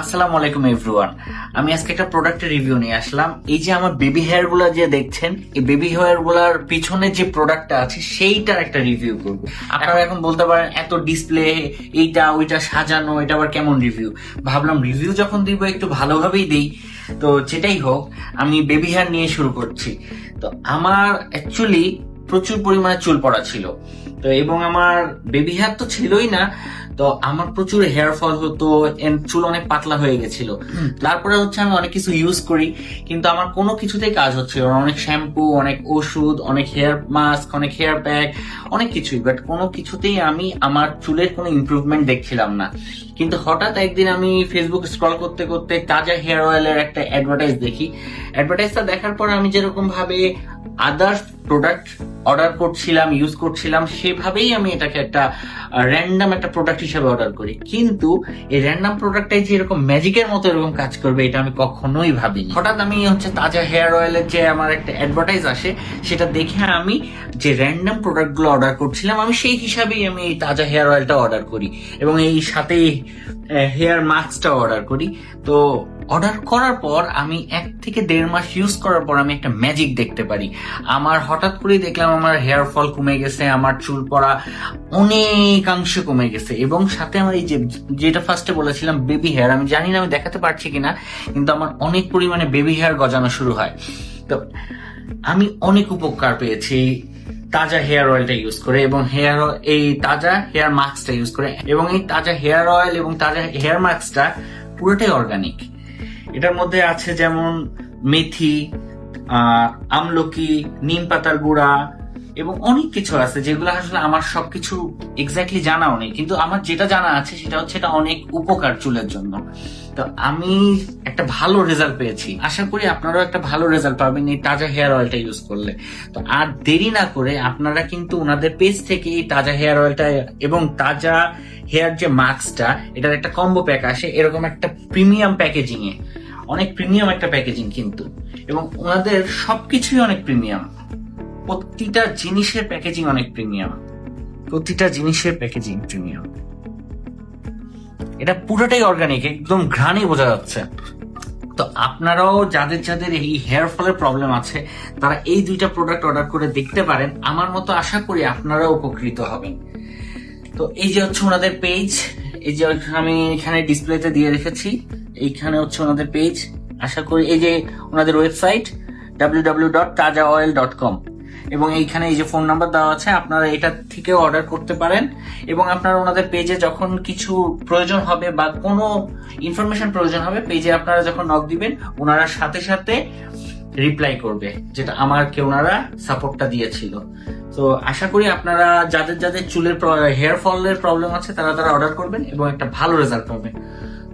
আসসালামু আলাইকুম এভরিওয়ান আমি আজকে একটা প্রোডাক্টের রিভিউ নিয়ে আসলাম। এই যে আমার বেবি হেয়ারগুলা যে দেখছেন, এই বেবি হেয়ারগুলার পিছনে যে প্রোডাক্টটা আছে, সেইটার একটা রিভিউ করব। আপনারা এখন বলতে পারেন, এত ডিসপ্লে এইটা, ওইটা সাজানো, এটা আবার কেমন রিভিউ ভাবলাম রিভিউ যখন দিব, একটু ভালোভাবেই দেই। তো যেটাই হোক, আমি বেবি হেয়ার নিয়ে শুরু করছি। তো আমার অ্যাকচুয়ালি প্রচুর পরিমাণে চুল পড়া ছিল। তো এবং আমার বেবি হেয়ার তো ছিলই না তো আমার প্রচুর হেয়ার ফল হতো চুল অনেক পাতলা হয়ে গেছিল। তারপরে হচ্ছে আমি অনেক কিছু ইউজ করি কিন্তু আমার কোনো কিছুতেই কাজ হচ্ছিল না। অনেক শ্যাম্পু অনেক ওষুধ অনেক হেয়ার মাস্ক অনেক হেয়ার প্যাক অনেক কিছুই। বাট কোনো কিছুতেই আমি আমার চুলের কোনো ইমপ্রুভমেন্ট দেখছিলাম না। কিন্তু হঠাৎ একদিন আমি ফেসবুক স্ক্রল করতে করতে তাজা হেয়ার অয়েলের একটা অ্যাডভার্টাইজ দেখি। অ্যাডভার্টাইজটা দেখার পর আমি যেরকম ভাবে আদার্স প্রোডাক্ট অর্ডার করছিলাম ইউজ করছিলাম সেভাবেই আমি এটাকে একটা র্যান্ডাম একটা প্রোডাক্ট হিসেবে অর্ডার করি। কিন্তু এই র্যান্ডাম প্রোডাক্টটাই যে এরকম ম্যাজিকের মতো এরকম কাজ করবে, এটা আমি কখনোই ভাবিনি। হঠাৎ আমি হচ্ছে তাজা হেয়ার অয়েলের যে আমার একটা অ্যাডভার্টাইজ আসে, সেটা দেখে আমি যে র্যান্ডাম প্রোডাক্টগুলো অর্ডার করছিলাম, আমি সেই হিসাবেই আমি এই তাজা হেয়ার অয়েলটা অর্ডার করি। এবং এই সাথে হেয়ার মাস্কটা অর্ডার করি। তো অর্ডার করার পর আমি এক থেকে দেড় মাস ইউজ করার পর আমি একটা ম্যাজিক দেখতে পারি। আমার হঠাৎ করেই দেখলাম আমার হেয়ার ফল কমে গেছে, আমার চুল পড়া অনেকাংশে কমে গেছে এবং সাথে আমার এই যে, যেটা ফার্স্টে বলেছিলাম বেবি হেয়ার আমি জানি না আমি দেখাতে পারছি কিনা, কিন্তু আমার অনেক পরিমাণে বেবি হেয়ার গজানো শুরু হয়। তো আমি অনেক উপকার পেয়েছি তাজা হেয়ার অয়েলটা ইউজ করে এবং হেয়ার এই তাজা হেয়ার মাস্কটা ইউজ করে এবং এই তাজা হেয়ার অয়েল এবং তাজা হেয়ার মাস্কটা পুরোটাই অর্গানিক এটার মধ্যে আছে যেমন মেথি আমলকি, নিম পাতার গুঁড়া এবং অনেক কিছু আছে যেগুলো আসলে আমার সবকিছু এক্স্যাক্টলি জানাও নেই। কিন্তু আমার যেটা জানা আছে সেটা হচ্ছে এটা অনেক উপকার চুলের জন্য। তো আমি একটা ভালো রেজাল্ট পেয়েছি। আশা করি আপনারাও একটা ভালো রেজাল্ট পাবেন এই তাজা হেয়ার অয়েলটা ইউজ করলে। তো আর দেরি না করে আপনারা কিন্তু ওনাদের পেজ থেকে এই তাজা হেয়ার অয়েলটা এবং তাজা হেয়ার যে মাস্কটা এটার একটা কম্বো প্যাক আসে, এরকম একটা প্রিমিয়াম প্যাকেজিং এ অনেক প্রিমিয়াম একটা প্যাকেজিং কিন্তু। এবং ওনাদের সবকিছুই অনেক প্রিমিয়াম প্রতিটা জিনিসের প্যাকেজিং অনেক প্রিমিয়াম প্রতিটা জিনিসের প্যাকেজিং প্রিমিয়াম এটা পুরোটাই অর্গানিক একদম ঘ্রাণে বোঝা যাচ্ছে। তো আপনারাও যাদের যাদের এই হেয়ার ফলের প্রবলেম আছে, তারা এই দুইটা প্রোডাক্ট অর্ডার করে দেখতে পারেন। আমার মতো আশা করি আপনারাও উপকৃত হবেন। তো এই যে হচ্ছে ওনাদের পেজ এই যে আমি এখানে ডিসপ্লেতে দিয়ে রেখেছি। এইখানে হচ্ছে ওনাদের পেজ আশা করি এই যে ওনাদের ওয়েবসাইট www.tajaoil.com এবং এইখানে এই যে ফোন নাম্বার দেওয়া আছে, আপনারা এটা থেকেও অর্ডার করতে পারেন। এবং আপনারা ওনাদের পেজে যখন কিছু প্রয়োজন হবে বা কোনো ইনফরমেশন প্রয়োজন হবে পেজে আপনারা যখন নক দিবেন, ওনারা সাথে সাথে রিপ্লাই করবে, যেটা আমাকে ওনারা সাপোর্টটা দিয়েছিল। তো আশা করি আপনারা যাদের যাদের চুলের হেয়ার ফলের প্রবলেম আছে, তারা তারা অর্ডার করবেন এবং একটা ভালো রেজাল্ট পাবেন